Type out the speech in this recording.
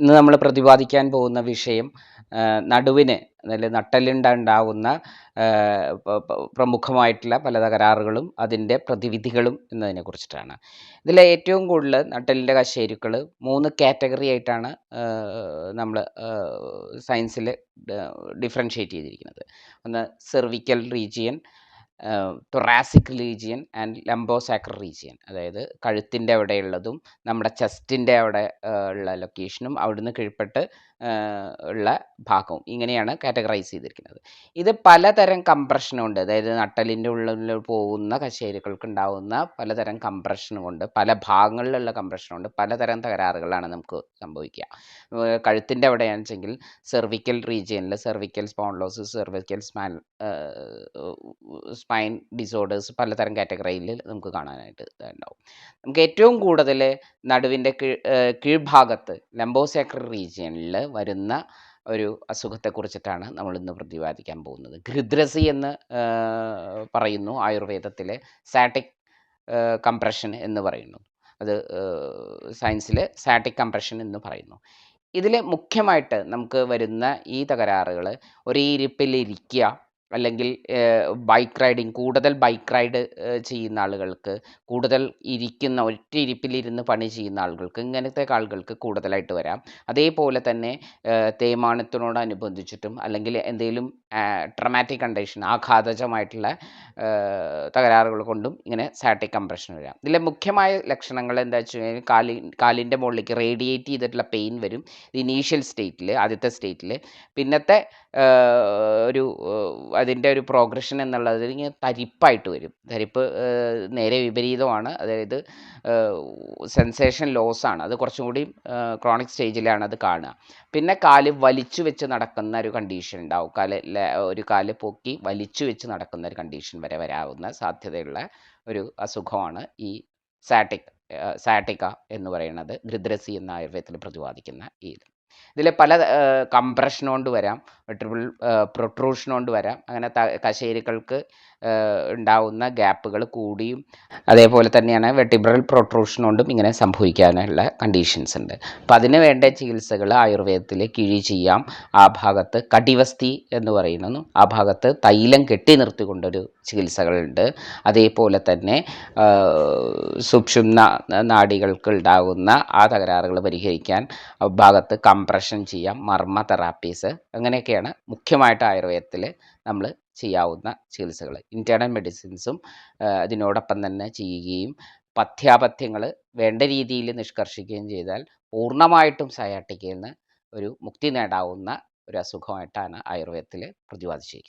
ഇന്ന് നമ്മൾ പ്രതിപാദിക്കാൻ പോകുന്ന വിഷയം നടുവിന് അതായത് നട്ടലുണ്ടാവുന്ന പ്രമുഖമായിട്ടുള്ള പല തകരാറുകളും അതിന്റെ പ്രതിവിധികളും എന്നതിനെ കുറിച്ചിട്ടാണ്. ഇതിൽ ഏറ്റവും കൂടുതൽ നട്ടലിന്റെ കശേരുക്കൾ മൂന്ന് കാറ്റഗറി ആയിട്ടാണ് നമ്മൾ സയൻസിൽ ഡിഫറൻഷ്യേറ്റ് ചെയ്തിരിക്കുന്നത്. ഒന്ന് cervical region thoracic region and lumbosacral region അതായത് കഴുത്തിന്റെ അവിടെയുള്ളതും നമ്മുടെ ചെസ്റ്റിന്റെ അവിടെ ഉള്ള ലൊക്കേഷനും അവിടുന്ന് കീഴ്പ്പെട്ട് ഉള്ള ഭാഗവും ഇങ്ങനെയാണ് കാറ്റഗറൈസ് ചെയ്തിരിക്കുന്നത്. ഇത് പലതരം കംപ്രഷനുണ്ട് അതായത് നട്ടലിന്റെ ഉള്ളിൽ പോകുന്ന കശേരുക്കൾക്ക് ഉണ്ടാകുന്ന പലതരം കംപ്രഷൻ ഉണ്ട്. പല ഭാഗങ്ങളിലുള്ള കംപ്രഷൻ ഉണ്ട്. പലതരം തകരാറുകളാണ് നമുക്ക് സംഭവിക്കുക. കഴുത്തിന്റെ അവിടെയാണെന്ന് വെച്ചെങ്കിൽ സെർവിക്കൽ റീജിയനിൽ cervical spondylosis cervical span spine disorders പലതരം കാറ്റഗറിയിൽ നമുക്ക് കാണാനായിട്ട് ഉണ്ടാവും നമുക്ക് ഏറ്റവും കൂടുതൽ നടുവിന്റെ കീഴ്ഭാഗത്ത് ലംബോസാക്രൽ റീജിയനിൽ വരുന്ന ഒരു അസുഖത്തെക്കുറിച്ചിട്ടാണ് നമ്മൾ ഇന്ന് പ്രതിപാദിക്കാൻ പോകുന്നത്. ഗൃദ്രസി എന്ന് പറയുന്നു ആയുർവേദത്തിലെ സാറ്റിക് കംപ്രഷൻ എന്ന് പറയുന്നു. അത് സയൻസിൽ സാറ്റിക് കംപ്രഷൻ എന്ന് പറയുന്നു. ഇതിൽ മുഖ്യമായിട്ട് നമുക്ക് വരുന്ന ഈ തകരാറുകൾ ഒരേ ഇരിപ്പിലിരിക്കുക അല്ലെങ്കിൽ ബൈക്ക് റൈഡിങ് കൂടുതൽ ബൈക്ക് റൈഡ് ചെയ്യുന്ന ആളുകൾക്ക് കൂടുതൽ ഇരിക്കുന്ന ഒറ്റ ഇരിപ്പിലിരുന്ന് പണി ചെയ്യുന്ന ആളുകൾക്ക് ഇങ്ങനത്തെ ആളുകൾക്ക് കൂടുതലായിട്ട് വരാം. അതേപോലെ തന്നെ തേയ്മാനത്തിനോടനുബന്ധിച്ചിട്ടും അല്ലെങ്കിൽ എന്തെങ്കിലും ട്രമാറ്റിക് കണ്ടീഷൻ ആഘാതജമായിട്ടുള്ള തകരാറുകൾ കൊണ്ടും ഇങ്ങനെ സാറ്റിക് കംപ്രഷൻ വരാം. ഇതിലെ മുഖ്യമായ ലക്ഷണങ്ങൾ എന്താ വെച്ച് കഴിഞ്ഞാൽ കാലി കാലിന്റെ മുകളിലേക്ക് റേഡിയേറ്റ് ചെയ്തിട്ടുള്ള പെയിൻ വരും. ഇനീഷ്യൽ സ്റ്റേറ്റിൽ ആദ്യത്തെ സ്റ്റേറ്റിൽ പിന്നത്തെ ഒരു അതിന്റെ ഒരു പ്രോഗ്രഷൻ എന്നുള്ളത് ഇങ്ങനെ തരിപ്പായിട്ട് വരും. തരിപ്പ് നേരെ വിപരീതമാണ്. അതായത് സെൻസേഷൻ ലോസ് ആണ്. അത് കുറച്ചും കൂടി ക്രോണിക് സ്റ്റേജിലാണ് അത് കാണുക. പിന്നെ കാൽ വലിച്ചു വെച്ച് നടക്കുന്ന ഒരു കണ്ടീഷൻ ഉണ്ടാവും. കാൽ ഒരു കാൽ പൊക്കി വലിച്ചു വെച്ച് നടക്കുന്ന ഒരു കണ്ടീഷൻ വരെ വരാവുന്ന സാധ്യതയുള്ള ഒരു അസുഖമാണ് ഈ സാറ്റിക് സാറ്റിക്ക എന്ന് പറയുന്നത്. ഗൃദ്രസി എന്ന ആയുർവേദത്തിൽ പ്രതിപാദിക്കുന്ന ഈ ഇതിൽ പല കംപ്രഷൻ കൊണ്ട് വരാം ട്രിപ്പിൾ പ്രൊട്രൂഷൻ കൊണ്ട് വരാം. അങ്ങനെ കശേരുക്കൾക്ക് ഉണ്ടാവുന്ന ഗ്യാപ്പുകൾ കൂടിയും അതേപോലെ തന്നെയാണ് വെട്ടിബ്രൽ പ്രൊട്രൂഷൻ കൊണ്ടും ഇങ്ങനെ സംഭവിക്കാനുള്ള കണ്ടീഷൻസ് ഉണ്ട്. അപ്പം അതിന് വേണ്ട ചികിത്സകൾ ആയുർവേദത്തിൽ കിഴി ചെയ്യാം. ആ ഭാഗത്ത് കടിവസ്തി എന്ന് പറയുന്നു. ആ ഭാഗത്ത് തൈലം കെട്ടി നിർത്തിക്കൊണ്ടൊരു ചികിത്സകളുണ്ട് അതേപോലെ തന്നെ സുക്ഷുമ്ന നാഡികൾക്ക് ഉണ്ടാകുന്ന ആ തകരാറുകൾ പരിഹരിക്കാൻ ഭാഗത്ത് ഭാഗത്ത് കംപ്രഷൻ ചെയ്യാം മർമ്മ തെറാപ്പീസ് അങ്ങനെയൊക്കെയാണ് മുഖ്യമായിട്ട് ആയുർവേദത്തിൽ നമ്മൾ ചെയ്യാവുന്ന ചികിത്സകൾ. ഇന്റേർണൽ മെഡിസിൻസും അതിനോടൊപ്പം തന്നെ ചെയ്യുകയും പഥ്യാപഥ്യങ്ങൾ വേണ്ട രീതിയിൽ നിഷ്കർഷിക്കുകയും ചെയ്താൽ പൂർണമായിട്ടും സയാട്ടിക്കയിൽ നിന്ന് ഒരു മുക്തി നേടാവുന്ന ഒരു അസുഖമായിട്ടാണ് ആയുർവേദത്തിൽ പ്രതിപാദിച്ചിരിക്കുന്നത്.